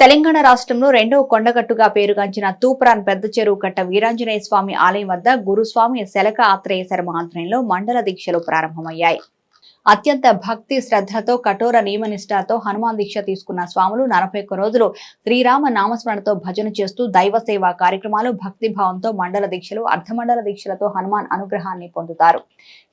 తెలంగాణ రాష్ట్రంలో రెండవ కొండగట్టుగా పేరుగాంచిన తూప్రాన్ పెద్ద చెరువు కట్ట వీరాంజనేయ స్వామి ఆలయం వద్ద గురుస్వామి శలక ఆత్రేయ శర్మ ఆధ్వర్యంలో మండల దీక్షలు ప్రారంభమయ్యాయి. అత్యంత భక్తి శ్రద్ధతో కఠోర నియమనిష్టతో హనుమాన్ దీక్ష తీసుకున్న స్వాములు నలభై ఒక్క రోజులు శ్రీరామ నామస్మరణతో భజన చేస్తూ దైవ సేవా కార్యక్రమాలు భక్తి భావంతో మండల దీక్షలు అర్ధమండల దీక్షలతో హనుమాన్ అనుగ్రహాన్ని పొందుతారు.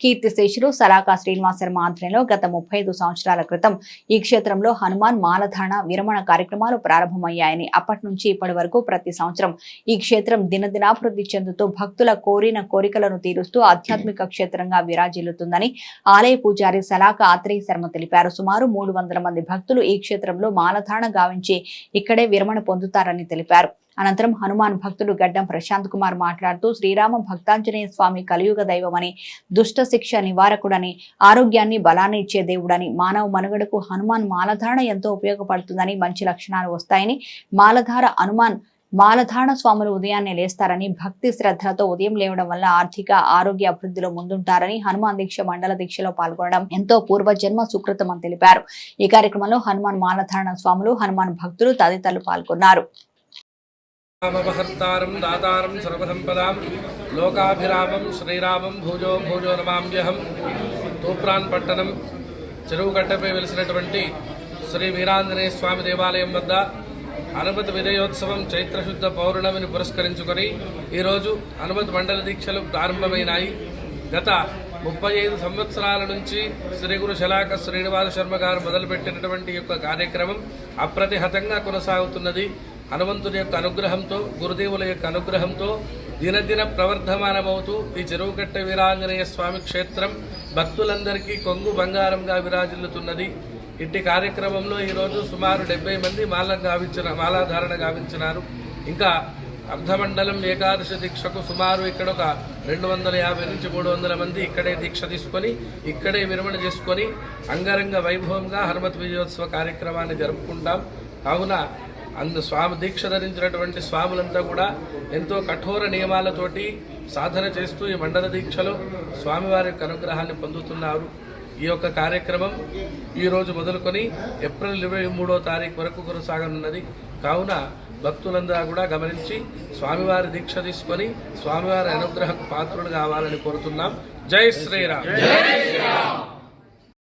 కీర్తి శేషులు సలాకా శ్రీనివాస శర్మ ఆధ్వర్యంలో గత ముప్పై ఐదు సంవత్సరాల క్రితం ఈ క్షేత్రంలో హనుమాన్ మాలధారణ విరమణ కార్యక్రమాలు ప్రారంభమయ్యాయని అప్పటి నుంచి ఇప్పటి వరకు ప్రతి సంవత్సరం ఈ క్షేత్రం దినదినాభివృద్ధి చెందుతూ భక్తుల కోరిన కోరికలను తీరుస్తూ ఆధ్యాత్మిక క్షేత్రంగా విరాజిల్లుతుందని ఆలయ పూజారి శలాక ఆత్రేయ శర్మ తెలిపారు. సుమారు మూడు వందల మంది భక్తులు ఈ క్షేత్రంలో మాలధారణ గావించి ఇక్కడే విరమణ పొందుతారని తెలిపారు. అనంతరం హనుమాన్ భక్తుడు గడ్డం ప్రశాంత్ కుమార్ మాట్లాడుతూ శ్రీరామ భక్తాంజనేయ స్వామి కలియుగ దైవమని దుష్ట శిక్ష నివారకుడని ఆరోగ్యాన్ని బలాన్ని ఇచ్చే దేవుడని మానవ మనుగడకు హనుమాన్ మాలధారణ ఎంతో ఉపయోగపడుతుందని మంచి లక్షణాలు వస్తాయని మాలధార హనుమాన్ మాలధారణ స్వాములు ఉదయాన్నే లేస్తారని భక్తి శ్రద్ధలతో ఉదయం లేవడం వల్ల ఆర్థిక ఆరోగ్య అభివృద్ధిలో ముందుంటారని హనుమాన్ దీక్ష మండల దీక్షలో పాల్గొనడం ఎంతో పూర్వజన్మ సుకృతం అని తెలిపారు. ఈ కార్యక్రమంలో హనుమాన్ మాలధారణ స్వాములు హనుమాన్ భక్తులు తదితరులు పాల్గొన్నారు. రామభర్తారం దాతారం సర్వసంపదాం లోకాభిరామం శ్రీరామం భూజో భూజో నమామ్యహం తూప్రాన్ పట్టణం చెరువు వెలిసినటువంటి శ్రీ వీరాంజనేయ స్వామి దేవాలయం వద్ద అనుమతి విజయోత్సవం చైత్రశుద్ధ పౌర్ణమిని పురస్కరించుకొని ఈరోజు అనుమతి మండల దీక్షలు ప్రారంభమైనాయి. గత ముప్పై ఐదు సంవత్సరాల నుంచి శ్రీ గురు శలాక శ్రీనివాస శర్మ గారు మొదలుపెట్టినటువంటి యొక్క కార్యక్రమం అప్రతిహతంగా కొనసాగుతున్నది. హనుమంతుని యొక్క అనుగ్రహంతో గురుదేవుల యొక్క అనుగ్రహంతో దినదిన ప్రవర్ధమానమవుతూ ఈ చెరువుకట్ట వీరాంజనేయ స్వామి క్షేత్రం భక్తులందరికీ కొంగు బంగారంగా విరాజిల్లుతున్నది. ఇట్టి కార్యక్రమంలో ఈరోజు సుమారు డెబ్బై మంది మాల గావించిన మాలాధారణ గావించినారు. ఇంకా అర్ధమండలం ఏకాదశి దీక్షకు సుమారు ఇక్కడ ఒక రెండు వందల యాభై నుంచి మూడు వందల మంది ఇక్కడే దీక్ష తీసుకొని ఇక్కడే విరమణ చేసుకొని అంగరంగ వైభవంగా హనుమత్ విజయోత్సవ కార్యక్రమాన్ని జరుపుకుంటాం. కావున అందు స్వామి దీక్ష ధరించినటువంటి స్వాములంతా కూడా ఎంతో కఠోర నియమాలతోటి సాధన చేస్తూ ఈ మండల దీక్షలో స్వామివారి యొక్క అనుగ్రహాన్ని పొందుతున్నారు. ఈ యొక్క కార్యక్రమం ఈరోజు మొదలుకొని ఏప్రిల్ ఇరవై మూడో తారీఖు వరకు కొనసాగనున్నది. కావున భక్తులందరూ కూడా గమనించి స్వామివారి దీక్ష తీసుకొని స్వామివారి అనుగ్రహ పాత్రులు కావాలని కోరుతున్నాం. జై శ్రీరామ్.